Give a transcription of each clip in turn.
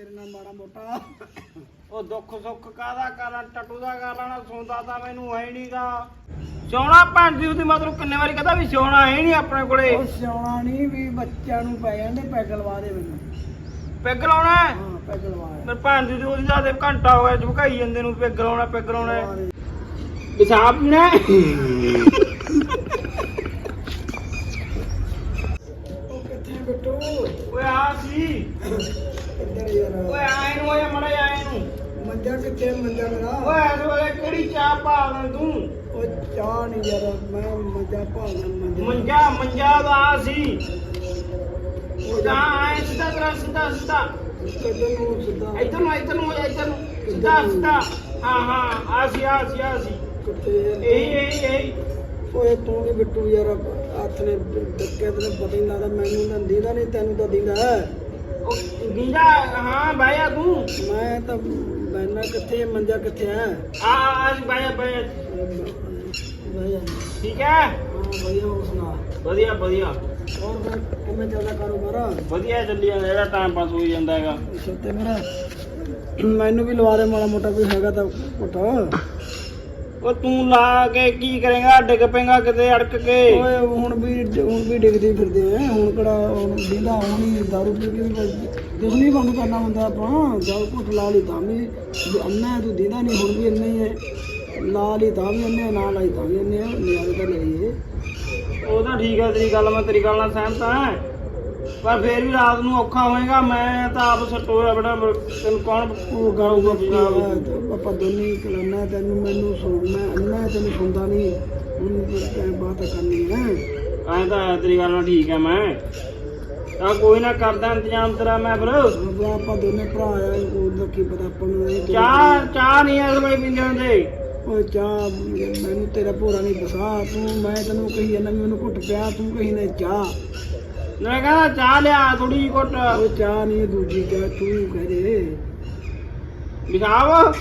ਤੇਰੇ ਨਾਲ ਮਾੜਾ ਮੋਟਾ। ਉਹ ਦੁੱਖ ਸੁੱਖ ਕਾਦਾ ਕਰਾਂ? ਟੱਟੂ ਦਾ ਕਰ ਲੈਣਾ ਸੌਂਦਾ ਤਾਂ ਮੈਨੂੰ ਹੈ ਨਹੀਂਗਾ। ਸੋਣਾ ਭੈਣ ਦੀ ਉਹਦੀ ਮਤਲਬ ਕਿੰਨੇ ਵਾਰੀ ਕਹਦਾ ਵੀ ਸੋਣਾ ਹੈ ਨਹੀਂ ਆਪਣੇ ਕੋਲੇ। ਉਹ ਸਿਆਉਣਾ ਨਹੀਂ ਵੀ ਬੱਚਿਆਂ ਨੂੰ ਪੈ ਜਾਂਦੇ ਪੈਗ ਲਵਾ ਦੇ ਮੈਨੂੰ। ਪਿੱਗ ਲਾਉਣਾ ਹੈ? ਹਾਂ ਪੈਗ ਲਵਾ ਦੇ। ਫਿਰ ਭੈਣ ਦੀ ਉਹਦੀ ਦਾ ਘੰਟਾ ਹੋ ਗਿਆ ਝੁਕਾਈ ਜਾਂਦੇ ਨੂੰ ਪਿੱਗ ਲਾਉਣਾ ਪਿੱਗ ਲਾਉਣਾ ਦੇ। ਪਿਸ਼ਾਬ ਕਿੱਥੇ ਬਿੱਟੂ ਓਏ ਆ ਸੀ ਕਿੱਧਰ ਯਾਰ ਓਏ ਆਏ ਨੂੰ ਓਏ ਮੜਾ ਆਏ ਨੂੰ ਮੰਜਾ ਕਿੱਥੇ ਮੰਜਾ ਮੇਰਾ ਓਏ ਇਸ ਵੇਲੇ ਕਿਹੜੀ ਚਾਹ ਭਾਲਦਾ ਤੂੰ? ਉਹ ਚਾਹ ਨਹੀਂ ਯਾਰ ਮੈਂ ਮੰਜਾ ਭਾਲਦਾ ਮੰਜਾ। ਮੰਜਾ ਮੰਜਾ ਦਾ ਸੀ। ਉਹ ਤਾਂ ਆਏ ਸਿੱਧਾ ਤੇਰਾ ਸਿੱਧਾ ਸਿੱਧਾ। ਕਿੱਧਰ ਨੂੰ ਸਿੱਧਾ? ਇੱਧਰ ਨੂੰ ਇੱਧਰ ਨੂੰ ਇੱਧਰ ਨੂੰ। ਸਿੱਧਾ ਸਿੱਧਾ। ਹਾਂ ਹਾਂ ਆ ਸੀ ਆ ਸੀ ਆ ਸੀ। ਕਿੱਥੇ ਯਾਰ? ਇਹੀ ਇਹੀ ਇਹੀ। ਓਏ ਤੂੰ ਵੀ ਬਿੱਟੂ ਯਾਰ ਹੱਥ ਨੇ ਡੱਕੇ ਤੇ ਪਤਾ ਹੀ ਲੱਗਦਾ ਮੈਨੂੰ ਤਾਂ ਦੀਦਾ ਨਹੀਂ ਤੈਨੂੰ ਤਾਂ ਦੀਦਾ। ਉਹ ਗਿੰਦਾ ਹਾਂ ਭਾਇਆ ਤੂੰ। ਮੈਂ ਤਾਂ ਕਿੱਥੇ ਮੰਜਾ ਕਿੱਥੇ ਆ? ਆ ਆ ਭਾਇਆ ਭਈਆ ਠੀਕ ਹੈ? ਸੁਣਾ? ਵਧੀਆ ਵਧੀਆ। ਹੋਰ ਫਿਰ ਕਿਵੇਂ ਚੱਲਦਾ ਕਾਰੋਬਾਰ? ਵਧੀਆ ਚੱਲੀ ਜਾਂਦਾ ਜਿਹੜਾ ਟਾਈਮ ਪਾਸ ਹੋਈ ਜਾਂਦਾ ਹੈਗਾ। ਮੇਰਾ ਮੈਨੂੰ ਵੀ ਲਵਾ ਦੇ ਮਾੜਾ ਮੋਟਾ ਕੋਈ ਹੈਗਾ ਤਾਂ ਪੁੱਤ ਉਹ ਤੂੰ ਲਾ ਕੇ ਕੀ ਕਰੇਗਾ ਡਿੱਗ ਪੇਗਾ ਕਿਤੇ ਅੜਕ ਕੇ। ਓਏ ਹੁਣ ਵੀ ਹੁਣ ਵੀ ਡਿੱਗਦੇ ਫਿਰਦੇ ਆ। ਹੁਣ ਕਿਹੜਾ ਹੁਣ ਦੀਦਾ ਹੋਣੀ ਦਾਰੂ ਪੀ ਕੇ ਵੀ ਕੁਛ ਨਹੀਂ ਬੰਦ ਕਰਨਾ ਹੁੰਦਾ ਆਪਾਂ। ਜਾਲ ਘੁੱਟ ਲਾ ਲਈ ਤਾਂ ਵੀ। ਅੰਨਾ ਤੂੰ ਦੀਦਾ ਨਹੀਂ ਹੁਣ ਵੀ ਇੰਨਾ ਹੀ ਹੈ। ਲਾ ਲਈ ਤਾਂ ਵੀ ਅੰਨੇ ਨਾ ਲਾਈ ਤਾਂ ਵੀ ਅੰਨੇ ਨਿਆਰੇ ਤਾਂ ਲਈਏ। ਉਹ ਤਾਂ ਠੀਕ ਹੈ ਤੇਰੀ ਗੱਲ ਮੈਂ ਤੇਰੀ ਗੱਲ ਨਾਲ ਸਹਿਮਤ ਹਾਂ। ਪਰ ਫੇਰ ਵੀ ਰਾਤ ਨੂੰ ਔਖਾ ਹੋਏਗਾ ਮੈਂ ਤਾਂ ਆਪ ਸੱਟੋਇਆ ਬੜਾ ਤੈਨੂੰ ਕੌਣ ਉਹ ਗਾਊਗਾ ਆਪਾਂ ਦੋਨੇ ਕਲਾਨਾ ਤੈਨੂੰ ਮੈਨੂੰ ਸੁਣਨਾ ਅੰਨਾ ਤੈਨੂੰ ਸੁਣਦਾ ਨਹੀਂ। ਹੁਣ ਟਾਈਮ ਬਾਤ ਕਰਨੀ ਹੈ। ਐਂ ਤਾਂ ਤੇਰੀ ਗੱਲ ਨਾਲ ਠੀਕ ਹੈ ਮੈਂ। ਤਾਂ ਕੋਈ ਨਾ ਕਰਦਾ ਇੰਤਜ਼ਾਮ ਤੇਰਾ ਮੈਂ ਫਿਰ। ਆਪਾਂ ਦੋਨੇ ਭਰਾ ਆ ਉਹਦਾ ਕੀ ਪਤਾ ਆਪਾਂ ਨੂੰ ਇਹ ਚਾਹ ਚਾਹ ਨਹੀਂ ਇਸ ਵੇਲੇ ਪੀਂਦੇ ਹੁੰਦੇ। ਓਏ ਚਾਹ ਮੈਨੂੰ ਤੇਰਾ ਭੋਰਾ ਨਹੀਂ ਪਸਾ ਤੂੰ ਮੈਂ ਤੈਨੂੰ ਕਹੀ ਜਾਂਦਾ ਵੀ ਮੈਨੂੰ ਘੁੱਟ ਪਿਆ ਤੂੰ ਕਹੀ ਨਾ ਚਾਹ। ਮੈਂ ਕਹਿੰਦਾ ਚਾਹ ਲਿਆ ਥੋੜੀ ਘੁੱਟ। ਚਾਹ ਨਹੀਂ ਦੂਜੀ ਚਾਹ ਤੂੰ ਕਹਿ ਦੇ। ਵਿਖਾਵ ਹਾਂ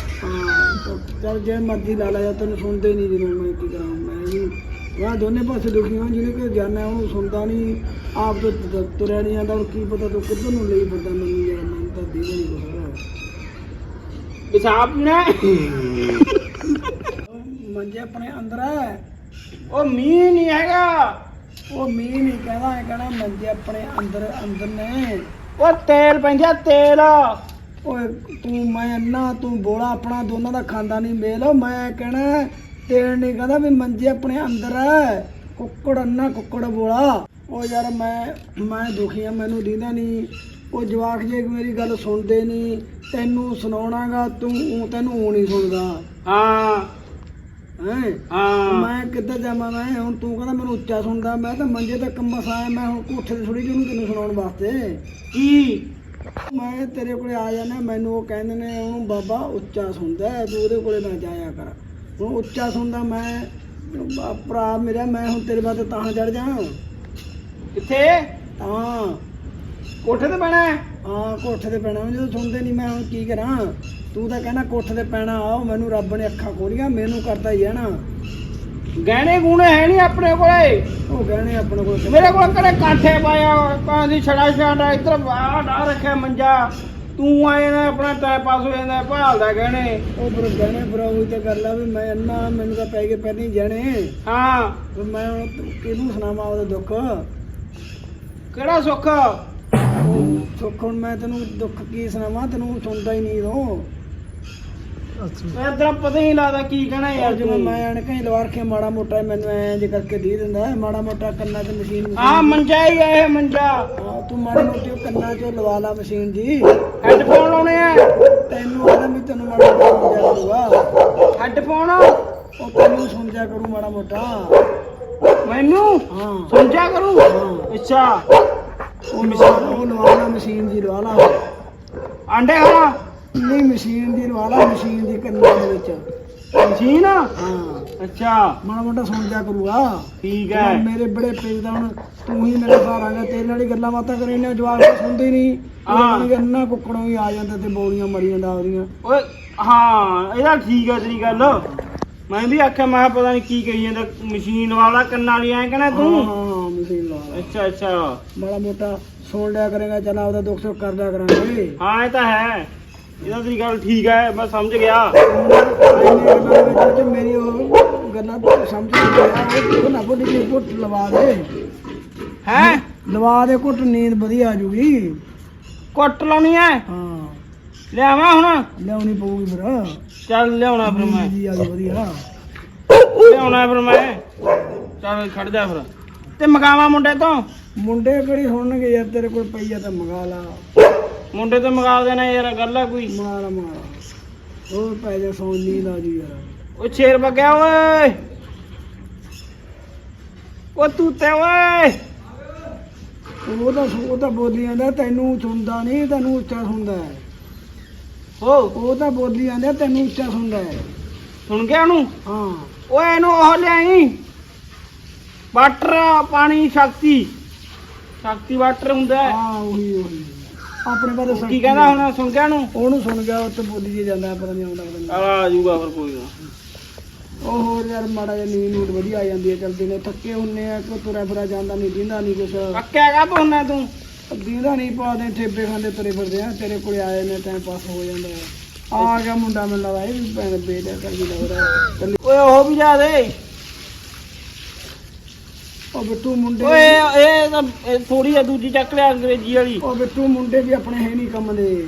ਤਾਂ ਚੱਲ ਜੇ ਮਰਜ਼ੀ ਲਾ ਲਾ ਜਾ ਤੈਨੂੰ ਸੁਣਦੇ ਨਹੀਂ ਜਿਵੇਂ ਮੈਂ ਕੀ ਕਰਾਂ ਮੈਂ ਵੀ ਵਾਹ ਦੋਨੇ ਪਾਸੇ ਦੁਖੀ ਹਾਂ ਜਿਹਨੇ ਕਿ ਜਾਣਾ ਉਹਨੂੰ ਸੁਣਦਾ ਨਹੀਂ। ਆਪ ਤੋਂ ਤੁਰਿਆ ਨਹੀਂ ਜਾਂਦਾ ਹੁਣ ਕੀ ਪਤਾ ਤੂੰ ਕਿੱਧਰ ਨੂੰ ਲਈ ਫਿਰਦਾ ਮੈਨੂੰ ਯਾਰ ਮੈਨੂੰ ਤਾਂ ਦੇ ਨਹੀਂ ਕੁਛ ਵਿਖਾਵ ਨੇ ਮੰਜੇ ਆਪਣੇ ਅੰਦਰ ਹੈ। ਉਹ ਮੀਂਹ ਨਹੀਂ ਹੈਗਾ। ਉਹ ਮੀਂਹ ਨਹੀਂ ਕਹਿੰਦਾ ਇਹ ਕਹਿਣਾ ਮੰਜੇ ਆਪਣੇ ਅੰਦਰ ਅੰਦਰ ਨੇ। ਉਹ ਤੇਲ ਪੈਂਦਾ ਤੇਲ। ਓਏ ਤੂੰ ਮੈਂ ਅੰਨਾ ਤੂੰ ਬੋਲਾ ਆਪਣਾ ਦੋਨਾਂ ਦਾ ਖਾਂਦਾ ਨਹੀਂ ਮੇਲ। ਮੈਂ ਕਹਿਣਾ ਤੇਲ ਨਹੀਂ ਕਹਿੰਦਾ ਵੀ ਮੰਜੇ ਆਪਣੇ ਅੰਦਰ ਹੈ ਕੁੱਕੜ ਅੰਨਾ ਕੁੱਕੜ ਬੋਲਾ। ਉਹ ਯਾਰ ਮੈਂ ਮੈਂ ਦੁਖੀ ਆ ਮੈਨੂੰ ਦੀਦਾ ਨਹੀਂ ਉਹ ਜਵਾਕ ਜੇ ਮੇਰੀ ਗੱਲ ਸੁਣਦੇ ਨਹੀਂ ਤੈਨੂੰ ਸੁਣਾਉਣਾਗਾ ਤੂੰ ਤੈਨੂੰ ਊਂ ਨਹੀਂ ਸੁਣਦਾ। ਹਾਂ। ਹੈ? ਹਾਂ। ਮੈਂ ਕਿੱਧਰ ਜਾਵਾਂ ਮੈਂ? ਹੁਣ ਤੂੰ ਕਹਿੰਦਾ ਮੈਨੂੰ ਉੱਚਾ ਸੁਣਦਾ। ਮੈਂ ਤਾਂ ਮੰਜੇ ਤੇ ਕੰਮਾ ਸਾਇਆ ਮੈਂ ਹੁਣ ਕੋਠੇ ਤੇ ਥੋੜੀ ਜਿਹੀ ਤੈਨੂੰ ਸੁਣਾਉਣ ਵਾਸਤੇ। ਕੀ? ਮੈਂ ਤੇਰੇ ਕੋਲੇ ਆ ਜਾਣਾ ਮੈਨੂੰ ਉਹ ਕਹਿੰਦੇ ਨੇ ਉਹਨੂੰ ਬਾਬਾ ਉੱਚਾ ਸੁਣਦਾ ਹੈ, ਤੂੰ ਉਹਦੇ ਕੋਲੇ ਨਾ ਜਾਇਆ ਕਰ। ਹੁਣ ਉੱਚਾ ਸੁਣਦਾ ਮੈਂ ਬ- ਭਰਾ ਮੇਰਾ ਮੈਂ ਹੁਣ ਤੇਰੇ ਬਾਤੇ ਤਾਂ ਚੜ ਜਾ। ਕਿੱਥੇ? ਤਾਂ। ਕੋਠੇ ਤੇ ਹੈ? ਹਾਂ ਕੋਠੇ ਤੇ ਪੈਣਾ। ਜਦੋਂ ਸੁਣਦੇ ਨਹੀਂ ਮੈਂ ਹੁਣ ਕੀ ਕਰਾਂ? ਤੂੰ ਤਾਂ ਕਹਿੰਦਾ ਕੋਠੇ ਤੇ ਪੈਣਾ ਆਓ ਮੈਨੂੰ ਰੱਬ ਨੇ ਅੱਖਾਂ ਖੋਲੀਆਂ ਮੈਨੂੰ ਕਰਦਾ ਹੀ ਹੈ ਨਾ। ਗਹਿਣੇ ਗੁਣੇ ਹੈ ਨਹੀਂ ਆਪਣੇ ਕੋਲੇ। ਉਹ ਗਹਿਣੇ ਆਪਣੇ ਕੋਲ ਮੇਰੇ ਕੋਲ ਕਿਹੜੇ ਕਾਠੇ ਪਾਇਆ ਕਾਂਦੀ ਛੜਾ ਛਾੜਾ ਇੱਧਰ ਬਾਹਰ ਡਾ ਰੱਖਿਆ ਮੰਜਾ। ਤੂੰ ਆਏ ਨਾ ਆਪਣਾ ਟਾਈਮ ਪਾਸ ਹੋ ਜਾਂਦਾ ਭਾਲਦਾ ਗਹਿਣੇ। ਉਹ ਫਿਰ ਗਹਿਣੇ ਫਿਰ ਉਹੀ ਤਾਂ ਗੱਲ ਆ ਵੀ ਮੈਂ ਇੰਨਾ ਮੈਨੂੰ ਤਾਂ ਪੈ ਗਏ ਪਹਿਲਾਂ ਜਾਣੇ ਹਾਂ। ਵੀ ਮੈਂ ਹੁਣ ਕਿਹਨੂੰ ਸੁਣਾਵਾਂ ਉਹਦਾ ਦੁੱਖ? ਕਿਹੜਾ ਸੁੱਖ? ਸੁੱਖ ਹੁਣ ਮੈਂ ਤੈਨੂੰ ਦੁੱਖ ਕੀ ਸੁਣਾਵਾਂ ਤੈਨੂੰ ਸੁਣਦਾ ਹੀ ਨਹੀਂ ਮੈਂ ਤੇਰਾ ਪਤਾ ਹੀ ਨਹੀਂ ਲੱਗਦਾ ਕੀ ਕਹਿਣਾ ਯਾਰ ਤੂੰ ਮੈਂ ਅਣ ਕਹੀਂ ਲਵਾਰ ਕੇ ਮਾੜਾ ਮੋਟਾ ਮੈਨੂੰ ਐਂ ਜੇ ਕਰਕੇ ਦੇ ਦਿੰਦਾ ਹੈ, ਮਾੜਾ ਮੋਟਾ ਕੰਨਾਂ ਤੇ ਮਸ਼ੀਨ ਆ ਮੰਜਾ ਹੀ ਹੈ ਇਹ ਮੰਜਾ। ਹਾਂ, ਤੂੰ ਮਾੜੀ ਮੋਟੀ ਉਹ ਕੰਨਾਂ 'ਚੋਂ ਲਵਾ ਲਾ ਮਸ਼ੀਨ ਜੀ। ਹੈੱਡਫੋਨ ਲਾਉਣੇ ਆ। ਤੈਨੂੰ ਆਦਾ ਵੀ ਤੈਨੂੰ ਮਾੜਾ ਮੋਟਾ ਸਮਝਿਆ ਕਰੂਗਾ। ਹੈੱਡਫੋਨ ਉਹ ਤੈਨੂੰ ਸਮਝਿਆ ਕਰੂ ਮਾੜਾ ਮੋਟਾ। ਮੈਨੂੰ? ਹਾਂ। ਸਮਝਿਆ ਕਰੂ। ਅੱਛਾ। ਉਹ ਮਸ਼ੀਨ ਉਹ ਲਵਾ ਲਾ ਮਸ਼ੀਨ ਜੀ ਲਵਾ ਲਾ। ਆਂਡੇ ਖਾਣਾ ਨਹੀਂ ਮਸ਼ੀਨ ਦੀ ਲਵਾ ਲਾ ਮਸ਼ੀਨ ਦੀ ਕੰਨਾਂ ਦੇ ਵਿੱਚ। ਮਸ਼ੀਨ? ਹਾਂ। ਅੱਛਾ ਮਾੜਾ ਮੋਟਾ ਸਮਝਿਆ ਕਰੂਗਾ। ਠੀਕ ਹੈ। ਮੇਰੇ ਬੜੇ ਪੇਜ ਦਾ ਹੁਣ ਤੂੰ ਹੀ ਮੇਰਾ ਸਹਾਰਾ ਹੈ ਤੇਰੇ ਨਾਲ ਹੀ ਗੱਲਾਂ ਬਾਤਾਂ ਕਰੀ ਨੇ ਜਵਾਬ ਤਾਂ ਸੁਣਦੇ ਨਹੀਂ। ਹਾਂ। ਹਾਂ ਅੰਨਾ ਕੁੱਕੜੋਂ ਵੀ ਆ ਜਾਂਦਾ ਤੇ ਬੋਲੀਆਂ ਮਰੀ ਜਾਂਦਾ ਉਹਦੀਆਂ। ਓਏ ਹਾਂ ਇਹਦਾ ਠੀਕ ਹੈ ਤੇਰੀ ਗੱਲ। ਮੈਂ ਵੀ ਆਖਿਆ ਮੈਂ ਪਤਾ ਨਹੀਂ ਕੀ ਕਹੀ ਜਾਂਦਾ ਮਸ਼ੀਨ ਵਾਲਾ ਕੰਨਾਂ ਵਾਲੀ ਐ ਕਹਿੰਦਾ ਹਾਂ ਤੂੰ ਹਾਂ ਮਸ਼ੀਨ ਲਾ ਲਾ ਅੱਛਾ ਅੱਛਾ। ਮਾੜਾ ਮੋਟਾ ਸੁਣ ਲਿਆ ਕਰੇਗਾ ਚੱਲ ਆਪਦਾ ਦੁੱਖ ਸੁੱਖ ਕਰ ਲਿਆ ਕਰਾਂਗੇ। ਹਾਂ ਇਹ ਤਾਂ ਹੈ। ਇਹਦਾ ਤੇਰੀ ਗੱਲ ਠੀਕ ਹੈ ਮੈਂ ਸਮਝ ਗਿਆ। ਮੇਰੀ ਉਹ ਗੱਲਾਂ ਤੂੰ ਸਮਝ ਨਹੀਂ ਉਹ ਨਾ ਬੋਲੀ ਜੀ ਘੁੱਟ ਲਵਾ ਦੇ। ਹੈ? ਲਵਾ ਦੇ ਘੁੱਟ ਨੀਂਦ ਵਧੀਆ ਆ ਜੂਗੀ। ਕੁੱਟ ਲਾਉਣੀ ਹੈ? ਹਾਂ। ਲਿਆਵਾਂ ਹੁਣ? ਲਿਆਉਣੀ ਪਊਗੀ ਫਿਰ। ਚੱਲ ਲਿਆਉਣਾ ਫਿਰ ਮੈਂ। ਜੀ ਆ ਵਧੀਆ। ਲਿਆਉਣਾ ਫਿਰ ਮੈਂ। ਚੱਲ ਖੜ ਜਾ ਫਿਰ। ਤੇ ਮਗਾਵਾਂ ਮੁੰਡੇ ਤੋਂ? ਮੁੰਡੇ ਕਿਹੜੀ ਸੁਣਨਗੇ ਯਾਰ ਤੇਰੇ ਕੋਲ ਪਈਆ ਤਾਂ ਮੰਗਾ ਲਾ। ਮੁੰਡੇ ਤੋਂ ਮਗਾ ਦੇਣਾ ਯਾਰ ਗੱਲ ਹੈ ਕੋਈ। ਮੰਗਾ ਲਾ ਹੋਰ ਪੈ ਜਾ ਸੌਂ ਨੀਂਦ ਆ ਜੀ ਯਾਰ। ਉਹ ਸ਼ੇਰ ਵਗਿਆ ਓਏ। ਉਹ ਤੂੰ ਤੇ ਓਏ। ਉਹ ਤਾਂ ਉਹ ਤਾਂ ਬੋਲੀ ਜਾਂਦਾ ਤੈਨੂੰ ਸੁਣਦਾ ਨਹੀਂ ਤੈਨੂੰ ਉੱਚਾ ਸੁਣਦਾ ਹੈ। ਹੋ। ਉਹ ਤਾਂ ਬੋਲੀ ਜਾਂਦਾ ਤੈਨੂੰ ਉੱਚਾ ਸੁਣਦਾ ਹੈ। ਸੁਣ ਗਿਆ ਉਹਨੂੰ? ਹਾਂ। ਓਏ ਇਹਨੂੰ ਉਹ ਲਿਆਈ। ਵਾਟਰ ਪਾਣੀ ਸ਼ਕਤੀ। ਸ਼ਕਤੀ ਵਾਟਰ ਹੁੰਦਾ ਹੈ। ਹਾਂ ਉਹੀ ਉਹੀ। ਆਪਣੇ ਬਾਰੇ ਉਹ ਕੀ ਕਹਿੰਦਾ ਹੁਣ ਸੁਣ ਗਿਆ ਉਹਨੂੰ? ਉਹਨੂੰ ਸੁਣ ਗਿਆ ਉੱਤੇ ਬੋਲੀ ਜੀ ਜਾਂਦਾ ਪਤਾ ਨਹੀਂ ਆਉਂਦਾ ਪਤਾ ਨਹੀਂ ਆ ਜਾਊਗਾ ਫਿਰ ਕੋਈ ਨਾ। ਉਹ ਹੋਰ ਯਾਰ ਮਾੜਾ ਜਿਹਾ ਨੀਂਦ ਨੂਡ ਵਧੀਆ ਆ ਜਾਂਦੀ ਹੈ ਚਲਦੇ ਨੇ। ਥੱਕੇ ਹੁੰਨੇ ਆ ਕੋਈ ਤੁਰਿਆ ਫਿਰਿਆ ਜਾਂਦਾ ਨਹੀਂ ਦਿੰਦਾ ਨਹੀਂ ਕੁਛ। ਪੱਕਿਆ ਕਾ ਤੂੰ ਨਾ ਤੂੰ? ਦਿੰਦਾ ਨਹੀਂ ਪਾਦੇ ਠੇਬੇ ਖਾਂਦੇ ਤੁਰੇ ਫਿਰਦੇ ਆ। ਤੇਰੇ ਕੋਲੇ ਆਏ ਨੇ ਟਾਈਮ ਪਾਸ ਹੋ ਜਾਂਦਾ। ਆ ਗਿਆ ਮੁੰਡਾ ਮੈਨੂੰ ਲੱਗਦਾ ਇਹ ਵੀ ਭੈਣ ਬੇਟਾ ਕਰ ਵੀ ਲੱਗ ਰਿਹਾ ਚੱਲੀ ਓਏ ਉਹ ਵੀ ਜਾ ਦੇ। ਉਹ ਬਿੱਟੂ ਮੁੰਡੇ ਓਏ ਇਹ ਤਾਂ ਥੋੜੀ ਜਿਹੀ ਦੂਜੀ ਚੱਕ ਲਿਆ ਅੰਗਰੇਜ਼ੀ ਵਾਲੀ। ਉਹ ਬਿੱਟੂ ਮੁੰਡੇ ਵੀ ਆਪਣੇ ਹੈ ਨਹੀਂ ਕੰਮ ਦੇ।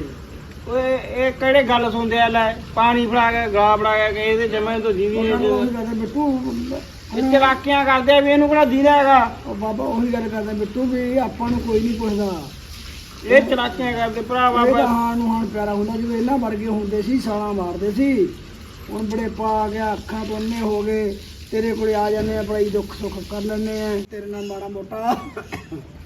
ਓਏ ਇਹ ਕਿਹੜੇ ਗੱਲ ਸੁਣਦੇ ਆ ਲੈ? ਪਾਣੀ ਫੜਾ ਕੇ ਗਲਾ ਫੜਾ ਕੇ ਇਹਦੇ ਜਮੇ ਤੋਂ ਦੀਦੀ ਉਹਨਾਂ ਨੂੰ ਉਹੀ ਕਹਿੰਦੇ ਬਿੱਟੂ ਇਹ ਚਲਾਕੀਆਂ ਕਰਦੇ ਆ ਵੀ ਇਹਨੂੰ ਕਿਹੜਾ ਦੀਦਾ ਹੈਗਾ? ਉਹ ਬਾਬਾ ਉਹੀ ਗੱਲ ਕਰਦਾ ਬਿੱਟੂ ਵੀ ਆਪਾਂ ਨੂੰ ਕੋਈ ਨਹੀਂ ਪੁੱਛਦਾ। ਇਹ ਚਲਾਕੀਆਂ ਕਰਦੇ ਭਰਾਵਾ ਇਹ ਤਾਂ ਨੂੰ ਹਾਣ ਪਿਆਰਾ ਹੁੰਦਾ ਜਿਵੇਂ ਇਹਨਾਂ ਵਰਗੇ ਹੁੰਦੇ ਸੀ ਸਾਲਾਂ ਮਾਰਦੇ ਸੀ। ਹੁਣ ਬੜੇ ਪਾ ਆ ਗਿਆ ਅੱਖਾਂ ਤੋਂ ਅੰਨੇ ਹੋ ਗਏ। ਤੇਰੇ ਕੋਲੇ ਆ ਜਾਂਦੇ ਆ ਬੜਾ ਦੁੱਖ ਸੁੱਖ ਕਰ ਲੈਂਦੇ ਆ। ਤੇਰੇ ਨਾਲ ਮਾੜਾ ਮੋਟਾ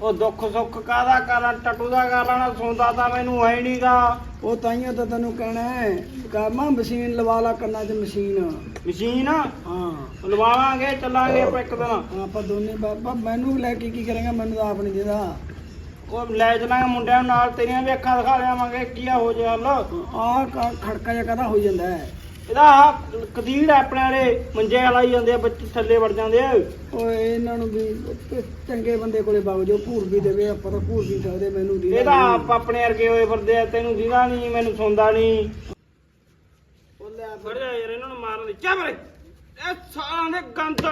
ਉਹ ਦੁੱਖ ਸੁੱਖ ਕਾਦਾ ਕਰਾਂ ਟਟੂ ਦਾ ਗਾਲਾਂ ਸੁਣਦਾ ਤਾਂ ਮੈਨੂੰ ਹੈ ਨਹੀਂਗਾ ਉਹ ਤਾਈਆਂ ਤਾਂ ਤੈਨੂੰ ਕਹਿਣਾ ਹੈ ਕਾਮਾ ਮਸ਼ੀਨ ਲਵਾ ਲਾ ਕੰਨਾਂ 'ਚ ਮਸ਼ੀਨ। ਮਸ਼ੀਨ? ਹਾਂ। ਲਵਾਵਾਂਗੇ ਚੱਲਾਂਗੇ ਆਪਾਂ ਇੱਕ ਦਿਨ। ਆਪਾਂ ਦੋਨੇ ਬਾਬਾ ਮੈਨੂੰ ਲੈ ਕੇ ਕੀ ਕਰੇਗਾ ਮੈਨੂੰ ਤਾਂ ਆਪ ਨਹੀਂ ਦੇਦਾ। ਉਹ ਲੈ ਚਲਾਂਗੇ ਮੁੰਡਿਆਂ ਨੂੰ ਨਾਲ ਤੇਰੀਆਂ ਵੀ ਅੱਖਾਂ ਦਿਖਾ ਲਿਆਵਾਂਗੇ ਕੀ ਆ ਹੋ ਜੇ ਹੱਲ। ਆਹ ਕ- ਖੜਕਾ ਜਿਹਾ ਕਦਾ ਹੋ ਜਾਂਦਾ ਹੈ? ਇਹਦਾ ਕਦੀੜ ਆਪਣੇ ਵਾਲੇ ਮੰਜੇ ਲਾਈ ਜਾਂਦੇ ਆ ਬੱਚੇ ਥੱਲੇ ਵੜ ਜਾਂਦੇ ਆ। ਓਏ ਇਹਨਾਂ ਨੂੰ ਵੀ ਚੰਗੇ ਬੰਦੇ ਕੋਲੇ ਵਗ ਜੋ ਭੂਰ ਵੀ ਦੇਵੇ ਆਪਾਂ ਤਾਂ ਭੂਰ ਵੀ ਸਕਦੇ ਮੈਨੂੰ ਦੀ ਇਹਦਾ ਆਪ ਆਪਣੇ ਵਰਗੇ ਹੋਏ ਫਿਰਦੇ ਆ ਤੈਨੂੰ ਦਿੰਦਾ ਨਹੀਂ ਮੈਨੂੰ ਸੁਣਦਾ ਨਹੀਂ। ਉਹ ਲੈ ਫੜ ਜਾ ਯਾਰ ਇਹਨਾਂ ਨੂੰ ਮਾਰਨ ਦੀ। ਚੱਲ ਮਰੇ ਇਹ ਸਾਲਾਂ ਦੇ ਗੰਦ।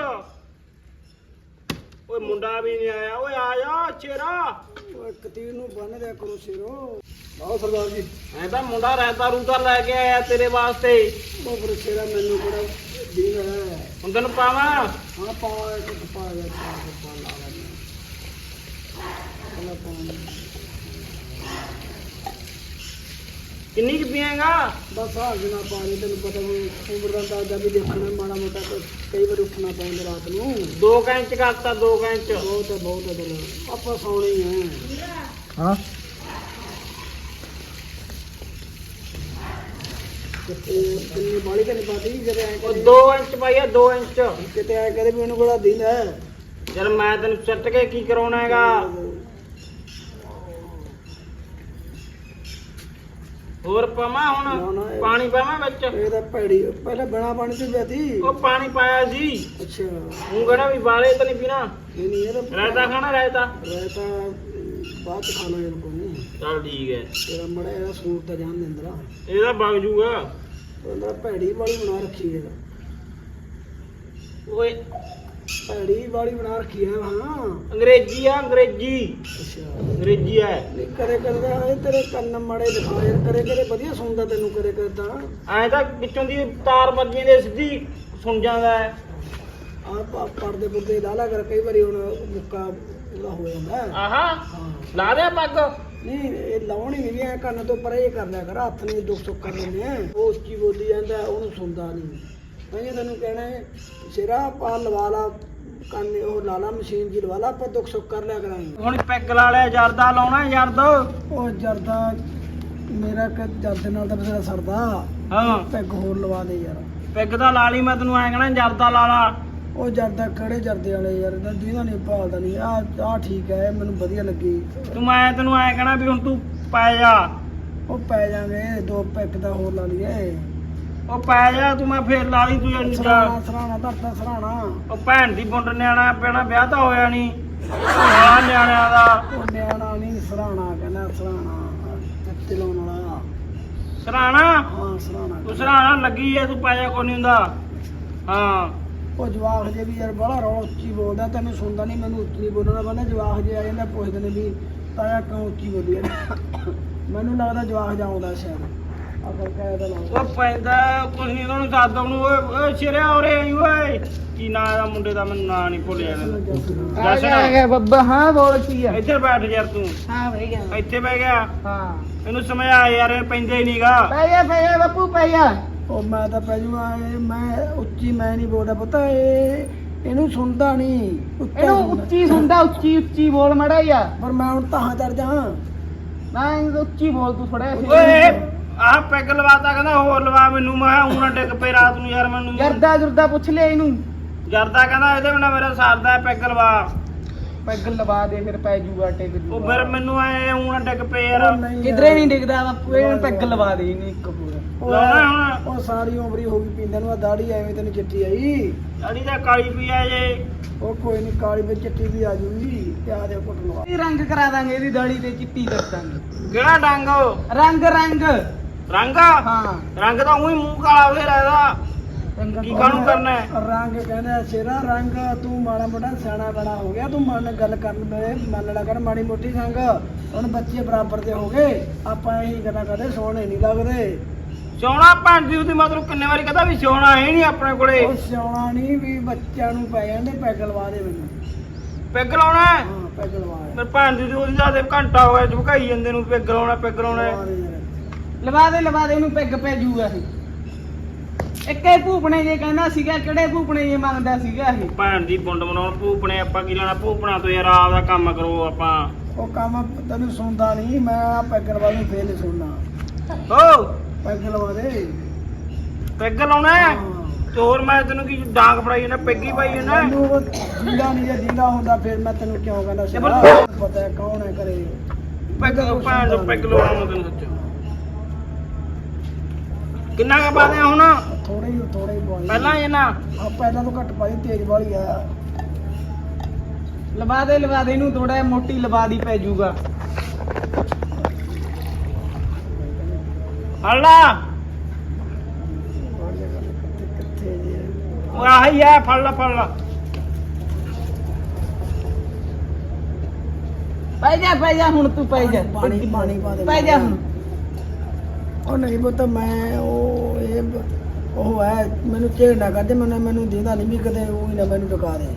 ਓਏ ਮੁੰਡਾ ਵੀ ਨਹੀਂ ਆਇਆ। ਓਏ ਆ ਜਾ ਚੇਰਾ ਓਏ ਕਤੀਰ ਨੂੰ ਬੰਨ ਦਿਆ ਕਰੋ ਸਿਰੋ। ਆਓ ਸਰਦਾਰ ਜੀ। ਐ ਤਾਂ ਮੁੰਡਾ ਰਹਿਤਾ ਰੂਤਾ ਲੈ ਕੇ ਆਇਆ ਤੇਰੇ ਵਾਸਤੇ। ਉਹ ਪਰ ਸਿਰਾ ਮੈਨੂੰ ਕਿਹੜਾ ਦੀਨ ਹੈ? ਹੁਣ ਤੈਨੂੰ ਪਾਵਾਂ? ਹਾਂ ਪਾ ਇੱਕ ਪਾ ਗਿਆ ਪਾ ਪਾ ਲਾ ਪਾਣੀ ਕਿੰਨੀ ਕੁ ਪੀਏਗਾ? ਬਸ ਆ ਜਨਾ ਪਾਣੀ ਤੈਨੂੰ ਪਤਾ ਵੀ ਉਮਰ ਦਾ ਅੰਦਾਜ਼ਾ ਵੀ ਦੇਖਣਾ ਮਾੜਾ ਮੋਟਾ ਤੇ ਕਈ ਵਾਰ ਉੱਠਣਾ ਪੈਂਦਾ ਰਾਤ ਨੂੰ। ਦੋ ਕੈਂਚ ਕਰਤਾ ਦੋ ਕੈਂਚ ਬਹੁਤ ਹੈ ਬਹੁਤ ਹੈ ਆਪਾਂ ਸੌਣੇ ਹੀ। ਹੈ। ਕਿਤੇ ਕਿੰਨੀ ਬਾਲੀ ਤਾਂ ਨਹੀਂ ਪਾਦੀ ਜਦੋਂ ਐ ਉਹ 2 ਇੰਚ। ਪਾਈਆ 2 ਇੰਚ ਕਿਤੇ ਐ ਕਰੇ ਵੀ ਉਹਨੂੰ ਕੋਲਾ ਦਿਨ ਹੈ ਯਾਰ ਮੈਂ ਤੈਨੂੰ ਸੱਟ ਕੇ ਕੀ ਕਰਾਉਣਾ ਹੈਗਾ? ਹੋਰ ਪਾਵਾਂ ਨਾ, ਹੁਣ? ਨਾ, ਇਹ- ਪਾਣੀ ਪਾਵਾਂ ਵਿੱਚ? ਇਹ ਤਾਂ ਭੈੜੀ ਪਹਿਲਾਂ ਬਿਨਾ ਪਾਣੀ ਤੋਂ ਉਹ ਪਾਣੀ ਪਾਇਆ ਸੀ। ਅੱਛਾ। ਹੂੰ ਕਿਹੜਾ ਵੀ ਬਾਰੇ ਤਾਂ ਨਹੀਂ ਪੀਣਾ। ਨਹੀਂ ਨਹੀਂ ਇਹ ਤਾਂ ਰਾਇਤਾ ਖਾਣਾ ਰਾਇਤਾ? ਰਾਇਤਾ ਬਾਅਦ ਚ ਇਹਨੂੰ ਨਹੀਂ ਚੱਲ ਠੀਕ ਹੈ। ਤੇਰਾ ਮੜਾ ਇਹਦਾ ਸੂਰ ਤਾਂ ਜਾਣ ਦਿੰਦਾ ਇਹਦਾ ਵਗ ਜੂਗਾ। ਉਹਦਾ ਭੈੜੀ ਵਾਲੀ ਬਣਾ ਰੱਖੀ ਹੈ। ਓਏ। ਭੈੜੀ ਵਾਲੀ ਬਣਾ ਰੱਖੀ ਹੈ ਹਾਂ। ਅੰਗਰੇਜ਼ੀ ਆ ਅੰਗਰੇਜ਼ੀ। ਅੱਛਾ। ਅੰਗਰੇਜ਼ੀ ਹੈ। ਨਹੀਂ ਕਰੇ ਕਰਦਾ ਇਹ ਤੇਰੇ ਕੰਨ ਮੜੇ ਦਿਖਾ ਯਾਰ ਕਰੇ ਕਰੇ ਵਧੀਆ ਸੁਣਦਾ ਤੈਨੂੰ ਕਰੇ ਕਰਦਾ ਐਂ ਤਾਂ ਵਿੱਚੋਂ ਦੀ ਤਾਰ ਵੱਜੀਆਂ ਦੇ ਸਿੱਧੀ ਸੁਣ ਜਾਂਦਾ ਹੈ। ਆਪ ਆਪ ਪੜਦੇ ਪੁਰਦੇ ਲਾਲਾ ਕਰ ਕਈ ਵਾਰੀ ਹੁਣ ਮੁੱਕਾ ਉਹਦਾ ਹੋ ਜਾਂਦਾ ਹੈ। ਆਹਾ। ਹਾਂ। ਲਾ ਦੇ ਪੱਗ। ਨਹੀਂ ਇਹ ਲਾਉਣੀ ਨਹੀਂ ਹੈ ਕੰਨ ਤੋਂ ਪਰੇ ਕਰ ਲਿਆ ਕਰ ਹੱਥ ਨੇ ਦੁੱਖ ਸੁੱਖ ਕਰ ਲੈਂਦੇ ਆ। ਉਹ ਉੱਚੀ ਬੋਲੀ ਜਾਂਦਾ ਉਹਨੂੰ ਸੁਣਦਾ ਨਹੀਂ। ਮੈਂ ਇਹ ਤੈਨੂੰ ਕਹਿਣਾ ਹੈ ਸਿਰਾ ਪਾ ਲਵਾ ਲਾ ਕੰਨ ਉਹ ਲਾਲਾ ਮਸ਼ੀਨ ਜੀ ਲਵਾ ਲਾ ਆਪਾਂ ਦੁੱਖ ਸੁੱਖ ਕਰ ਲਿਆ ਕਰਾਂਗੇ। ਹੁਣ ਪੈਗ ਲਾ ਲਿਆ ਜਰਦਾ ਲਾਉਣਾ ਜਰਦਾ? ਉਹ ਜਰਦਾ ਮੇਰਾ ਕ ਜਰਦੇ ਨਾਲ ਤਾਂ ਬਸਰਾ ਸਰਦਾ। ਹਾਂ। ਪੈਗ ਹੋਰ ਲਵਾ ਦੇ ਯਾਰ। ਪੈਗ ਦਾ ਲਾ ਲਈ ਮੈਂ ਤੈਨੂੰ ਐਂ ਕਹਣਾ ਜਰਦਾ ਲਾ ਲਾ। ਉਹ ਜਰਦਾ ਕਿਹੜੇ ਜਰਦੇ ਵਾਲੇ ਯਾਰ ਇਹਦਾ ਦੀਦਾ ਨਹੀਂ ਭਾਲਦਾ ਨਹੀਂ ਆ ਆ ਠੀਕ ਹੈ ਮੈਨੂੰ ਵਧੀਆ ਲੱਗੀ। ਤੂੰ ਮੈਂ ਤੈਨੂੰ ਐਂ ਕਹਣਾ ਵੀ ਹੁਣ ਤੂੰ ਪੈ ਜਾ। ਉਹ ਪੈ ਜਾਗੇ ਦੋ ਪੈਕ ਦਾ ਹੋਰ ਲਾ ਲਈਏ। ਉਹ ਪੈ ਜਾ ਤੂੰ ਮੈਂ ਫੇਰ ਲਾ ਲਈ ਤੂੰ ਜੰਨੀ ਸਰਾਣਾ ਸਰਾਣਾ ਧਰਤਾ ਸਰਾਣਾ। ਉਹ ਭੈਣ ਦੀ ਬੁੰਡ ਨਿਆਣਾ ਪੈਣਾ ਵਿਆਹ ਤਾਂ ਹੋਇਆ ਨਹੀਂ। ਆ ਨਿਆਣਿਆਂ ਦਾ। ਉਹ ਨਿਆਣਾ ਨਹੀਂ ਸਰਾਣਾ ਕਹਿੰਦਾ ਸਰਾਣਾ। ਚੱਤੇ ਲਾਉਣ ਵਾਲਾ। ਸਰਾਣਾ? ਹਾਂ ਸਰਾਣਾ ਤੂੰ ਸਰਾਣਾ ਲੱਗੀ ਐ ਤੂੰ ਪਾਇਆ ਕੋਈ ਨਹੀਂ ਹੁੰਦਾ। ਹਾਂ। ਉਹ ਜਵਾਕ ਜੇ ਵੀ ਯਾਰ ਬੜਾ ਰੌਲਾ ਉੱਚੀ ਬੋਲਦਾ ਤੈਨੂੰ ਸੁਣਦਾ ਨਹੀਂ ਮੈਨੂੰ ਉੱਚੀ ਬੋਲਣਾ ਪੈਂਦਾ ਜਵਾਕ ਜੇ ਆ ਜਾਂਦਾ ਪੁੱਛਦੇ ਨੇ ਵੀ ਤਾਇਆ ਕਿਉਂ ਉੱਚੀ ਬੋਲੀ ਮੈਨੂੰ ਲੱਗਦਾ ਜਵਾਕ ਜਾਉਂਦਾ ਸ਼ਾਇਦ। ਉਹ ਪੈਂਦਾ ਕੁਝ ਨਹੀਂ ਉਹਨੂੰ ਦੱਸਦਾ ਉਹਨੂੰ ਓਏ ਓਏ ਸ਼ੇਰਿਆ ਉਰੇ ਆਈ ਓਏ। ਕੀ ਨਾਂ ਦਾ ਮੁੰਡੇ ਦਾ ਮੈਨੂੰ ਨਾਂ ਨਹੀਂ ਭੁੱਲਿਆ ਨਾ ਆ ਗਿਆ ਆ ਗਿਆ ਬੱਬਾ ਹਾਂ ਬੋਲ ਕੀ ਆ? ਇੱਧਰ ਬੈਠ ਯਾਰ ਤੂੰ। ਹਾਂ ਬਈ ਗਿਆ। ਇੱਥੇ ਬਹਿ ਗਿਆ। ਹਾਂ। ਇਹਨੂੰ ਸਮਝਾ ਯਾਰ ਇਹ ਪੈਂਦੇ ਹੀ ਨਹੀਂਗਾ ਪੈ ਜਾ ਪੈ ਜਾ ਬੱਪੂ ਪੈ ਜਾ ਉਹ ਮੈਂ ਤਾਂ ਪੈ ਜੂਗਾ ਇਹ ਮੈਂ ਉੱਚੀ ਮੈਂ ਨਹੀਂ ਬੋਲਦਾ ਪਤਾ ਇਹ ਇਹਨੂੰ ਸੁਣਦਾ ਨਹੀਂ ਉੱਚਾ ਇਹਨੂੰ ਸੁਣਦਾ। ਉੱਚੀ ਸੁਣਦਾ ਉੱਚੀ ਉੱਚੀ ਬੋਲ ਮੜਾ ਜਾ ਪਰ ਮੈਂ ਹੁਣ ਤਾਂ ਚੜ ਜਾ ਇਹਨੂੰ ਉੱਚੀ ਬੋਲ ਤੂੰ ਥੋੜਾ ਓਏ ਆਹ ਪੈਗ ਲਵਾਤਾ ਕਹਿੰਦਾ ਹੋਰ ਲਵਾ ਮੈਨੂੰ ਮੈਂ ਹੁਣ ਨਾ ਡਿੱਗ ਪਏ ਰਾਤ ਨੂੰ ਯਾਰ ਮੈਨੂੰ। ਜਰਦਾ ਜੁਰਦਾ ਪੁੱਛ ਲਿਆ ਇਹਨੂੰ। ਜਰਦਾ ਕਹਿੰਦਾ ਇਹਦੇ ਬਿਨਾ ਮੇਰਾ ਸਰਦਾ ਪੈਗ ਲਵਾ। ਪੈਗ ਲਵਾ ਦੇ ਫਿਰ ਪੈ ਜੂਗਾ ਟਿਕ ਉਹ ਜੂਗਾ ਫਿਰ ਮੈਨੂੰ ਐ ਹੁਣ ਡਿੱਗ ਪਏ ਯਾਰ। ਉਹ ਨਹੀਂ ਕਿਧਰੇ ਨਹੀਂ ਡਿੱਗਦਾ ਬਾਪੂ ਇਹਨੂੰ ਪੈਗ ਲਵਾ ਦੇ ਇਹਨੂੰ ਇੱਕ ਪੂਰਾ। ਉਹ ਲਾਉਣਾ ਹੁਣ ਉਹ ਸਾਰੀ ਉਮਰ ਹੀ ਹੋ ਗਈ ਪੀਂਦੇ ਨੂੰ ਆ ਦਾੜੀ ਐਵੇਂ ਤੈਨੂੰ ਚਿੱਟੀ ਆਈ। ਅੜੀ ਦਾ ਕਾਲੀ ਪੀ ਆ ਜੇ ਉਹ ਕੋਈ ਨਹੀਂ ਕਾਲੀ ਵਿੱਚ ਚਿੱਟੀ ਵੀ ਆ ਜੂਗੀ ਤੇ ਆ ਦੇ ਕੁੱਟ ਲਵਾ। ਇਹ ਰੰਗ ਕਰਾ ਦਾਂਗੇ ਇਹਦੀ ਦਾੜੀ ਤੇ ਚਿੱਟੀ ਕਰ ਦਾਂਗੇ। ਕਿਹੜਾ ਡੰਗ ਰੰਗ ਰੰਗ। ਰੰਗ? ਹਾਂ। ਰੰਗ ਤਾਂ ਉਹੀ ਮੂੰਹ ਕਾਲਾ ਹੋ ਰਿਹਾ ਰੰਗ ਕੀ ਕਾਹਨੂੰ ਕਰਨਾ ਹੈ? ਰੰਗ ਕਹਿੰਦਾ ਸ਼ੇਰਾ ਰੰਗ ਤੂੰ ਮਾੜਾ ਮੋਟਾ ਸਿਆਣਾ ਬੜਾ ਹੋ ਗਿਆ ਤੂੰ ਮਨ ਗੱਲ ਕਰਨ ਵੇ ਮੰਨਣਾ ਕਰ ਮਾੜੀ ਮੋਟੀ ਸੰਗ ਹੁਣ ਬੱਚੇ ਬਰਾਬਰ ਦੇ ਹੋ ਗਏ ਆਪਾਂ ਇਹੀ ਗੱਲਾਂ ਕਰਦੇ ਸੋਹਣੇ ਨਹੀਂ ਲੱਗਦੇ ਸੋਹਣਾ ਭੈਣ ਦੀ ਉਹਦੀ ਮਤਲਬ ਕਿੰਨੇ ਵਾਰੀ ਕਹਦਾ ਵੀ ਸੋਹਣਾ ਹੈ ਨਹੀਂ ਆਪਣੇ ਕੋਲੇ ਉਹ ਸਿਆਣਾ ਨਹੀਂ ਵੀ ਬੱਚਿਆਂ ਨੂੰ ਪੈ ਜਾਂਦੇ ਪੈਗ ਲਵਾ ਦੇ ਮੈਨੂੰ ਪੈਗ ਲਾਉਣਾ ਹੈ? ਹਾਂ ਪੈਗ ਲਵਾ ਦੇ ਮੇਰੇ ਦੀ ਉਹਦੀ ਘੰਟਾ ਹੋਇਆ ਝੁਕਾਈ ਜਾਂਦੇ ਨੂੰ ਪੈਗ ਲਾਉਣਾ ਪੈਗ ਲਾਉਣਾ ਲਵਾ ਦੇ। ਲਵਾ ਦੇ ਪੈਗ ਪੈ ਜੂਗਾ ਇਹ ਇੱਕੇ ਭੂਪਣੇ ਜੇ ਕਹਿੰਦਾ ਸੀਗਾ ਕਿਹੜੇ ਭੂਪਣੇ ਜੇ ਮੰਗਦਾ ਸੀਗਾ ਇਹ? ਭੈਣ ਦੀ ਬੁੰਡ ਮਨਾਉਣ ਭੂਪਣੇ ਆਪਾਂ ਕੀ ਲੈਣਾ? ਭੂਪਣਾ ਤੋਂ ਯਾਰ ਆਪਦਾ ਕੰਮ ਕਰੋ ਆਪਾਂ। ਉਹ ਕੰਮ ਤੈਨੂੰ ਸੁਣਦਾ ਨਹੀਂ ਮੈਂ ਆ ਪੈਗ ਲਵਾ ਨੂੰ ਫੇਰ ਨਹੀਂ ਸੁਣਨਾ। ਹੋ! ਪੈਗ ਲਵਾ ਦੇ? ਪੈਗ ਲਾਉਣਾ ਹੈ? ਤੇ ਹੋਰ ਮੈਂ ਤੈਨੂੰ ਕੀ ਡਾਂਗ ਫੜਾਈ ਜਾਂਦਾ ਪੈਗੀ ਪਾਈ ਜਾਂਦਾ? ਮੈਨੂੰ ਉਹ ਜਿੰਦਾ ਨਹੀਂ ਜੇ ਜਿੰਦਾ ਹੁੰਦਾ ਫਿਰ ਮੈਂ ਤੈਨੂੰ ਕਿਉਂ ਕਹਿੰਦਾ ਸੀ ਪਰ- ਪਤਾ ਹੈ ਕੌਣ ਹੈ ਕਰੇ ਪੈਗ ਭੈਣ ਪੈਗ ਲਾਉਣਾ ਮੈਂ ਤੈਨੂੰ ਸੱਚ। ਕਿੰਨਾ ਕੁ ਪਾਦੇ ਹੁਣ? ਥੋੜੇ ਹੀ ਥੋੜੇ ਹੀ ਪਾਈ ਪਹਿਲਾਂ ਇਹ ਨਾ ਆ ਪਹਿਲਾਂ ਤੋਂ ਘੱਟ ਪਾਈ ਤੇਜ਼ ਵਾਲੀ ਆ। ਲਵਾ ਦੇ ਲਵਾ ਦੇ ਇਹਨੂੰ ਥੋੜਾ ਮੋਟੀ ਲਵਾ ਦੀ ਪੈ ਜੂਗਾ। ਹੱਲਾ ਉਹ ਆਹੀ ਆ ਫੜ ਲਾ ਫੜ ਲਾ। ਪੈ ਜਾ ਪੈ ਜਾ ਹੁਣ ਤੂੰ ਪੈ ਜਾ। ਪਾਣੀ ਪਾਣੀ ਪਾ ਦੇ। ਪੈ ਜਾ ਹੁਣ। ਉਹ ਨਹੀਂ ਪੁੱਤ ਮੈਂ ਉਹ ਇਹ ਉਹ ਹੈ ਮੈਨੂੰ ਚੇੜ ਨਾ ਕਰਦੇ ਮੈਨੂੰ ਮੈਨੂੰ ਦੀਦਾ ਨਹੀਂ ਵੀ ਕਦੇ ਉਹ ਹੀ ਨਾ ਮੈਨੂੰ ਟਕਾ ਦੇ।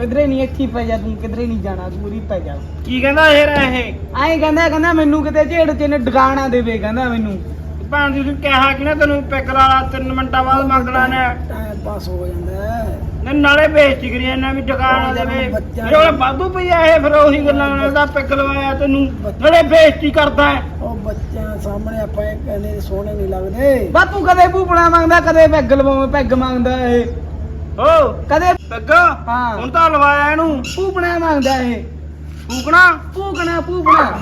ਕਿਧਰੇ ਨਹੀਂ ਇੱਥੇ ਪੈ ਜਾ ਤੂੰ ਕਿਧਰੇ ਨਹੀਂ ਜਾਣਾ ਦੂਰੀ ਪੈ ਜਾ। ਕੀ ਕਹਿੰਦਾ ਇਹ ਇਹ? ਐਂ ਕਹਿੰਦਾ ਕਹਿੰਦਾ ਮੈਨੂੰ ਕਿਤੇ ਝੇੜ ਚ ਨੇ ਡਗਾਣਾ ਦੇਵੇ ਕਹਿੰਦਾ ਮੈਨੂੰ। ਭੈਣ ਦੀ ਤੂੰ ਕਿਹਾ ਕਿ ਨਾ ਤੈਨੂੰ ਪੈਗ ਲਾ ਲਾ ਤਿੰਨ ਮਿੰਟਾਂ ਬਾਅਦ ਮੰਗਣਾ ਨੇ ਟਾਈਮ ਪਾਸ ਹੋ ਜਾਂਦਾ। ਨੇ ਨਾਲੇ ਬੇਇੱਜ਼ਤੀ ਕਰੀ ਇਹਨਾਂ ਵੀ ਟਿਕਾਣਾ ਦੇਵੇ। ਬੱਚਾ- ਮੇਰੇ ਕੋਲ ਵਾਧੂ ਪਈ ਆ ਇਹ ਫਿਰ ਉਹੀ ਗੱਲਾਂ ਨਾਲ ਦਾ ਪੈਗ ਲਵਾਇਆ ਤੈਨੂੰ। ਨਾਲੇ ਬੇਇੱਜ਼ਤੀ ਕਰਦਾ ਹੈ। ਉਹ ਬੱਚਿਆਂ ਸਾਹਮਣੇ ਆਪਾਂ ਇਹ ਕਹਿੰਦੇ ਸੋਹਣੇ ਨਹੀਂ ਲੱਗਦੇ। ਬਾ ਤੂੰ ਕਦੇ ਭੂਪਣਾ ਮੰਗਦਾ ਕਦੇ ਪੈਗ ਲਵਾਵੇਂ ਪੈਗ ਮੰਗਦਾ ਇਹ। ਹੋ। ਕਦੇ ਪੈਗ? ਹਾਂ। ਹੁਣ ਤਾਂ ਲਵਾਇਆ ਇਹਨੂੰ। ਭੂਪਣਾ ਮੰਗਦਾ ਇਹ। ਭੂਕਣਾ? ਭੂਕਣਾ ਭੂਕਣਾ।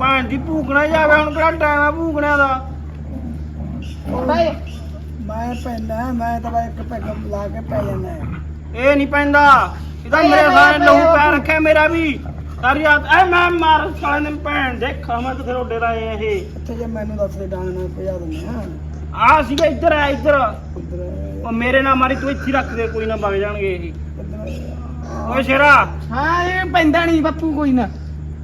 ਭੈਣ ਦੀ ਭੂਕਣਾ ਜਾਵੇ ਹੁਣ ਕਿਹੜਾ ਟਾਈਮ ਆ ਭੂਕਣਿਆਂ ਦਾ? ਮੈਂ ਪੈਂਦਾ ਮੈਂ ਤਾਂ ਇੱਕ ਪੈਗ ਲਾ ਕੇ ਪੈ ਜਾਂਦਾ। ਇਹ ਨਹੀਂ ਪੈਂਦਾ। ਇਹਦਾ ਮੇਰੇ ਸਾਰੇ ਲਹੂ ਪੈ ਰੱਖਿਆ ਮੇਰਾ ਵੀ। ਸਾਰੀ ਰਾਤ ਐ ਮੈਂ ਮਾਰ ਸਾਲੇ ਨੇ ਭੈਣ ਦੇਖਾ ਮੈਂ ਕਿਥੇ ਰੋਡੇ ਲਾਏ ਆ ਇਹ। ਇੱਥੇ ਜੇ ਮੈਨੂੰ ਦੱਸ ਦੇ ਡਾਂਗ ਨਾਲ ਭਜਾ ਦਿੰਦੇ ਆ। ਆ ਸੀਗਾ ਇੱਧਰ ਆ ਇੱਧਰ। ਉਹ ਮੇਰੇ ਨਾਲ ਮਾਰੀ ਤੂੰ ਇੱਥੇ ਰੱਖ ਦੇ ਕੋਈ ਨਾ ਵਗ ਜਾਣਗੇ ਇਹ। ਓਏ ਸ਼ੇਰਾ। ਹਾਂ ਇਹ ਪੈਂਦਾ ਨਹੀਂ ਬੱਪੂ ਕੋਈ ਨਾ।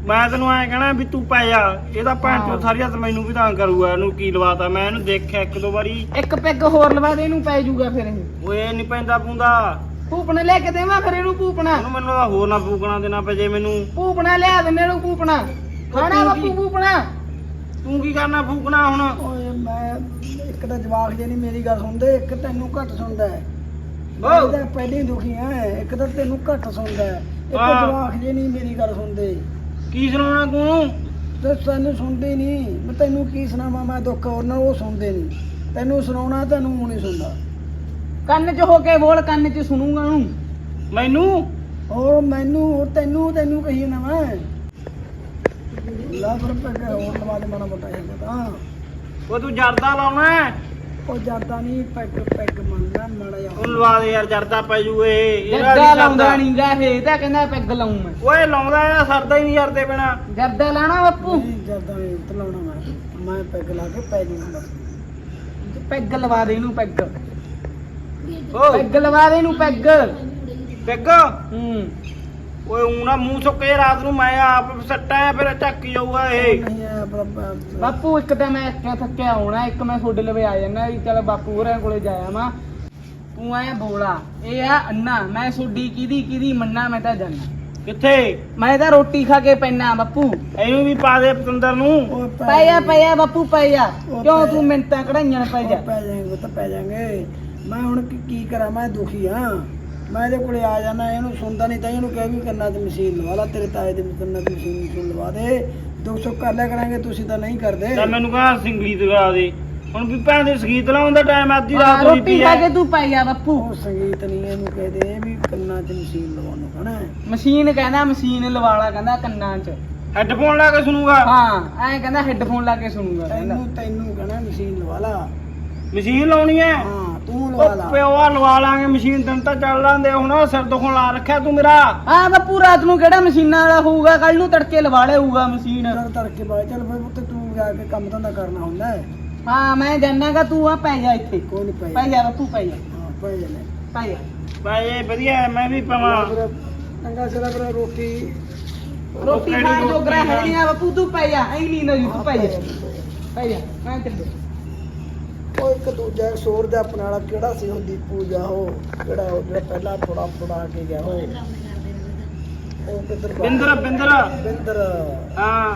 ਮੈਂ ਤੈਨੂੰ ਐਂ ਕਹਿਣਾ ਵੀ ਤੂੰ ਪੈ ਜਾ। ਇਹਦਾ ਭੈਣ ਚੋ। ਸਾਰੀ ਰਾਤ ਮੈਨੂੰ ਵੀ ਤਾਂ ਕਰੂਗਾ ਇਹਨੂੰ ਕੀ ਲਵਾਤਾ? ਮੈਂ ਇਹਨੂੰ ਦੇਖਿਆ ਇੱਕ ਦੋ ਵਾਰੀ। ਇੱਕ ਪੈਗ ਹੋਰ ਲਵਾ ਦੇ ਇਹਨੂੰ ਪੈ ਜੂਗਾ ਫਿਰ ਇਹ। ਓਏ ਨਹੀਂ ਪੈਂਦਾ ਪੁੰਦਾ ਭੂਪਣਾ ਲੈ ਕੇ ਦੇਵਾਂ ਫਿਰ ਇਹਨੂੰ ਭੂਪਣਾ। ਉਹਨੂੰ ਮੈਨੂੰ ਤਾਂ ਹੋਰ ਨਾ ਫੂਕਣਾ ਦੇਣਾ ਪਜੇ ਮੈਨੂੰ। ਭੂਪਣਾ ਲਿਆ ਦਿੰਦੇ ਇਹਨੂੰ ਭੂਪਣਾ। ਖਾਣਾ ਬੱਪੂ ਭੂਪਣਾ। ਤੂੰ ਕੀ ਕਰਨਾ ਫੂਕਣਾ ਹੁਣ? ਓਏ ਮੈਂ ਇੱਕ ਤਾਂ ਜਵਾਕ ਜੇ ਨਹੀਂ ਮੇਰੀ ਗੱਲ ਸੁਣਦੇ ਇੱਕ ਤੈਨੂੰ ਘੱਟ ਸੁਣਦਾ ਹੈ। ਤਾਂ ਪਹਿਲੇ ਦੁਖੀ ਆ ਇੱਕ ਤਾਂ ਤੈਨੂੰ ਘੱਟ ਸੁਣਦਾ ਹੈ। ਇੱਕ ਹਾਂ। ਜਵਾਕ ਜੇ ਨਹੀਂ ਮੇਰੀ ਗੱਲ ਸੁਣਦੇ। ਕੀ ਸੁਣਾਉਣਾ ਤੂੰ? ਤੇ ਤੈਨੂੰ ਸੁਣਦੇ ਨਹੀਂ। ਮੈਂ ਤੈਨੂੰ ਕੀ ਸੁਣਾਵਾਂ ਮੈਂ ਦੁੱਖ ਉਹਨਾਂ ਨੂੰ ਉਹ ਸੁਣਦੇ ਨਹੀਂ। ਤੈਨੂੰ ਸੁਣਾਉਣਾ ਤੈਨੂੰ ਉਹ ਨਹੀਂ ਸੁਣਦਾ। ਕੰਨ 'ਚ ਹੋ ਕੇ ਬੋਲ ਕੰਨ 'ਚ ਸੁਣੂਗਾ ਉਹਨੂੰ। ਮੈਨੂੰ? ਉਹ ਮੈਨੂੰ ਉਹ ਤੈਨੂੰ ਤੈਨੂੰ ਕਹੀ ਨਾ ਮੈਂ। ਲਾ ਪਰ ਪੱਕਾ ਹੋਰ ਲਵਾ ਦੇ ਮਾਣਾ ਮੋਟਾ ਜਿਹਾ ਤਾਂ ਉਹ ਤੂੰ ਜਰਦਾ ਲਾਉਣਾ ਹੈ? ਉਹ ਜਰਦਾ ਨਹੀਂ ਪੈਗ ਪੈਗ ਮੰਨਦਾ ਮਾੜਾ ਜਿਹਾ। ਉਹ ਲਵਾ ਦੇ ਯਾਰ ਜਰਦਾ ਪੈ ਜੂ ਇਹ। ਇਹਦਾ ਜਰਦਾ ਨੀ ਲਾਉਂਦਾ ਸਰਦਾ। ਨਹੀਂ ਗਾ ਇਹ ਤਾਂ ਕਹਿੰਦਾ ਪੈਗ ਲਾਉਂ ਮੈਂ। ਓਏ ਲਾਉਂਦਾ ਇਹਦਾ ਸਰਦਾ ਹੀ ਨਹੀਂ ਜਰਦੇ ਬਿਨਾ। ਜਰਦਾ ਲਾਣਾ ਬਾਪੂ? ਨਹੀਂ ਜਰਦਾ ਨਹੀਂ ਤਲਾਉਣਾ ਮੈਂ। ਮੈਂ ਪੈਗ ਲਾ ਕੇ ਪੈ ਜੂਗਾ। ਬਸ ਪੈਗ ਲਵਾ ਦੇ ਇਹਨੂੰ ਪੈਗ। ਓ ਪੈਗ ਲਵਾ ਦੇ ਇਹਨੂੰ ਪੈਗ। ਪਿੱਗ? ਹੂੰ। ਓਏ ਊਂ ਨਾ ਮੂੰਹ ਸੁੱਕੇ ਰਾਤ ਨੂੰ ਮੈਂ ਆਪ ਸੱਟਾ ਆ ਫਿਰ ਚੱਕ ਜਾਊਗਾ ਇਹ। ਬਾਪੂ ਇੱਕ ਤਾਂ ਮੈਂ ਇੱਥੇ ਥੱਕਿਆ ਹੋਣਾ ਇੱਕ ਮੈਂ ਤੁਹਾਡੇ ਲਵੇ ਆ ਜਾਣਾ ਵੀ ਚਲ ਬਾਪੂ ਹੋਰਾਂ ਕੋਲੇ ਜਾਇਆ ਮਾ ਤੂੰ ਐ ਬੋਲਾ ਇਹ ਆ ਅੰਨਾ ਮੈਂ ਤੁਹਾਡੀ ਕਿਹਦੀ ਕਿਹਦੀ ਮੰਨਾ ਮੈਂ ਤਾਂ ਜਾਣਾ ਕਿੱਥੇ? ਮੈਂ ਤਾਂ ਰੋਟੀ ਖਾ ਕੇ ਪੈਣਾ ਬਾਪੂ। ਇਹਨੂੰ ਵੀ ਪਾ ਦੇ ਪਤੰਦਰ ਨੂੰ। ਪਈਆ ਪਈਆ ਬਾਪੂ ਪਈਆ ਕਿਉਂ ਪੈ- ਤੂੰ ਮਿੰਟਾਂ ਕਢਾਈਆਂ ਪੈ ਜਾ। ਪੈ ਜਾਏਗੇ ਤਾਂ ਪੈ ਜਾਣਗੇ ਮੈਂ ਹੁਣ ਕੀ- ਕੀ ਕਰਾਂ? ਮੈਂ ਦੁਖੀ ਹਾਂ ਮੈਂ ਇਹਦੇ ਕੋਲੇ ਆ ਜਾਣਾ ਇਹਨੂੰ ਸੁਣਦਾ ਨਹੀਂ ਤਾਂ ਇਹਨੂੰ ਕਹਿ ਵੀ ਕੰਨਾਂ 'ਚ ਮਸ਼ੀਨ ਲਵਾ ਲਾ ਤੇਰੇ ਤਾਏ ਦੇ ਕੰਨਾਂ 'ਚ ਮਸ਼ੀਨ ਮਸ਼ੀਨ ਲਵਾ ਦੇ। ਦੁੱਖ ਸੁੱਖ ਕਰ ਲਿਆ ਕਰਾਂਗੇ ਤੁਸੀਂ ਤਾਂ ਨਹੀਂ ਕਰਦੇ। ਤਾਂ ਮੈਨੂੰ ਕਹਾ ਸਿੰਗਲੀ ਦਗਾ ਦੇ। ਹੁਣ ਵੀ ਭੈਣ ਦੇ ਸੰਗੀਤ ਲਾਉਣ ਦਾ ਟਾਈਮ ਅੱਧੀ ਰਾਤ ਹੋਈ ਰੋਟੀ ਪਈ ਖਾ ਕੇ ਤੂੰ ਪਈਆ ਬਾਪੂ। ਉਹ ਸੰਗੀਤ ਨਹੀਂ ਇਹਨੂੰ ਕਹਦੇ ਇਹ ਵੀ ਕੰਨਾਂ 'ਚ ਮਸ਼ੀਨ ਲਵਾਉਣ ਨੂੰ ਕਹਣਾ ਮਸ਼ੀਨ ਕਹਿੰਦਾ ਮਸ਼ੀਨ ਲਵਾਲਾ ਕਹਿੰਦਾ ਕੰਨਾਂ 'ਚ। ਹੈੱਡਫੋਨ ਲਾ ਕੇ ਸੁਣੂਗਾ? ਹਾਂ ਐਂ ਕਹਿੰਦਾ ਹੈੱਡਫੋਨ ਲਾ ਕੇ ਸੁਣੂਗਾ ਕਹਿੰਦਾ। ਤੈਨੂੰ ਤੈਨੂੰ ਕਹਣਾ ਮਸ਼ੀਨ ਲਵਾ ਲਾ। ਮਸ਼ੀਨ ਲਾਉਣੀ ਐ। ਹਾਂ ਤੂੰ ਲਵਾ ਉਹ ਲਾ। ਪਿਓਆ ਲਵਾ ਲਾਂਗੇ ਮਸ਼ੀਨ ਤੈਨੂੰ ਤਾਂ ਚੱਲ ਲਾਂਦੇ ਹੁਣ ਸਿਰ ਦੁਖਣ ਲਾ ਰੱਖਿਆ ਤੂੰ ਮੇਰਾ। ਹਾਂ ਬਾਪੂ ਰਾਤ ਨੂੰ ਕਿਹੜਾ ਮਸ਼ੀਨਾਂ ਵਾਲਾ ਹੋਊਗਾ ਕੱਲ ਨੂੰ ਤੜਕੇ ਲਵਾ ਲਿਆਊਗਾ ਮਸ਼ੀਨ। ਚੱਲ ਤੜਕੇ ਬਾਅਦ ਚੱਲ ਫਿਰ ਉੱਤੇ ਤੂੰ ਜਾ ਕੇ ਕੰਮ ਧੰਦਾ ਕਰਨਾ ਹੁੰਦਾ ਹੈ। ਹਾਂ ਮੈਂ ਜਾਣਾਗਾ ਤੂੰ ਆ ਪੈ ਜਾ ਇੱਥੇ। ਕੋਈ ਨਹੀਂ ਪੈ ਪੈ ਜਾ ਬਾਪੂ ਪੈ ਜਾ। ਹਾਂ ਪੈ ਜਾਣੇ ਪੈ ਜਾ। ਭਾਈ ਵਧੀਆ ਐ, ਮੈਂ ਵੀ ਪਵਾਂ। ਚੰਗਾ ਸਿਰਾ ਫਿਰ ਰੋਟੀ। ਰੋਟੀ ਖਾਣ ਜੋਗਰਾ ਹੈ? ਨਹੀਂ ਆ ਬਾਪੂ ਤੂੰ ਪੈ ਜਾ। ਐ ਨਹੀਂ ਨਾ ਤੂੰ ਪੈ ਜਾ। ਪੈ ਜਾ। ਮੈਂ ਚੱਲੇ ਉਹ ਇੱਕ ਦੂਜਾ ਸੋਰ ਦਾ ਆਪਣੇ ਵਾਲਾ ਕਿਹੜਾ ਸੀ ਉਹ ਦੀਪੂ ਜਾ ਉਹ ਕਿਹੜਾ ਉਹ ਜਿਹੜਾ ਪਹਿਲਾਂ ਥੋੜਾ ਫੜਾ ਕੇ ਗਿਆ ਉਹ? ਉਹ ਕਿੱਧਰ? ਬਿੰਦਰ ਬਿੰਦਰ। ਬਿੰਦਰ। ਹਾਂ।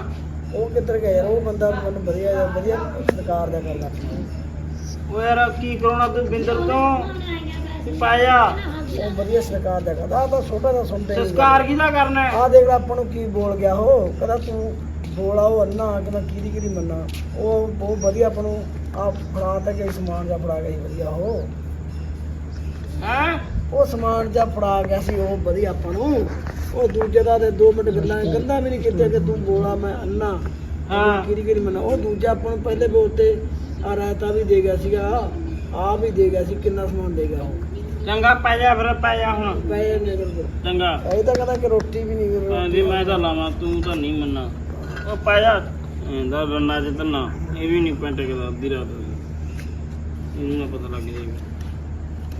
ਉਹ ਕਿੱਧਰ ਗਿਆ ਯਾਰ? ਉਹ ਬੰਦਾ ਮੈਨੂੰ ਵਧੀਆ ਜਿਹਾ- ਵਧੀਆ ਸਰਕਾਰ ਦਾ ਕਰਦਾ। ਉਹ ਯਾਰ ਕੀ ਕਰਾਉਣਾ ਤੂੰ ਬਿੰਦਰ ਤੋਂ ਤੂੰ ਪਾਇਆ। ਉਹ ਵਧੀਆ ਸਰਕਾਰ ਦਾ ਕਰਦਾ। ਆ ਤਾਂ ਛੋਟਾ ਦਾ ਸੁਣਦੇ ਸੰਸਕਾਰ ਕਿਹਦਾ ਕਰਨਾ ਆ ਦੇਖ ਲੈ ਆਪਾਂ ਨੂੰ ਕੀ ਬੋਲ ਗਿਆ ਉਹ। ਕਹਿੰਦਾ ਤੂੰ ਬੋਲਾ ਉਹ ਅੰਨਾ ਕਿ ਮੈਂ ਕਿਹਦੀ ਕਿਹਦੀ ਮੰਨਾ। ਉਹ ਬਹੁਤ ਵਧੀਆ ਆਪਾਂ ਨੂੰ ਆ ਫੜਾ ਤੇ ਕਿ ਸਮਾਨ ਜਾਂ ਫੜਾ ਗਿਆ ਸੀ ਵਧੀਆ ਉਹ। ਹੈ? ਉਹ ਸਮਾਨ ਜਾਂ ਫੜਾ ਗਿਆ ਸੀ ਉਹ ਵਧੀਆ ਆਪਾਂ ਨੂੰ। ਉਹ ਦੂਜੇ ਦਾ ਤੇ 2 ਮਿੰਟ ਗੱਲਾਂ ਗੱਲਾਂ ਵੀ ਨਹੀਂ ਕੀਤੀਆਂ ਕਿ ਤੂੰ ਬੋਲਾ ਮੈਂ ਅੰਨਾ। ਹਾਂ। ਕਿਹਦੀ ਕਿਹਦੀ ਮੰਨਾ। ਉਹ ਦੂਜਾ ਆਪਾਂ ਨੂੰ ਪਹਿਲੇ ਬੋਲ ਤੇ ਆ ਰਾਇਤਾ ਵੀ ਦੇ ਗਿਆ ਸੀਗਾ ਆ ਵੀ ਦੇ ਗਿਆ ਸੀ ਕਿੰਨਾ ਸਮਾਨ ਦੇ ਗਿਆ ਉਹ। ਚੰਗਾ ਪੈ ਜਾ ਫਿਰ ਪੈ ਜਾ ਹੁਣ। ਪੈ ਜਾਂਦੇ ਕਰ ਚੰਗਾ। ਇਹ ਤਾਂ ਕਹਿੰਦਾ ਕਿ ਰੋਟੀ ਵੀ ਨਹੀਂ ਕਹਿੰਦੀ ਮੈਂ ਤਾਂ ਲਾਵਾਂ ਤੂੰ ਤਾਂ ਨਹੀਂ ਮੰਨਾ ਉਹ ਪੈ ਜਾ। ਇਹਦਾ ਰੰਨਾ ਚ ਤਾਂ ਨਾ ਇਹ ਵੀ ਨਹੀਂ ਪੈਂਟ ਕੇ ਅੱਧੀ ਰਾਤ ਹੋਈ। ਇਹਨੂੰ ਨਾ ਪਤਾ ਲੱਗ ਜਾਏਗਾ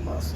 ਬਸ।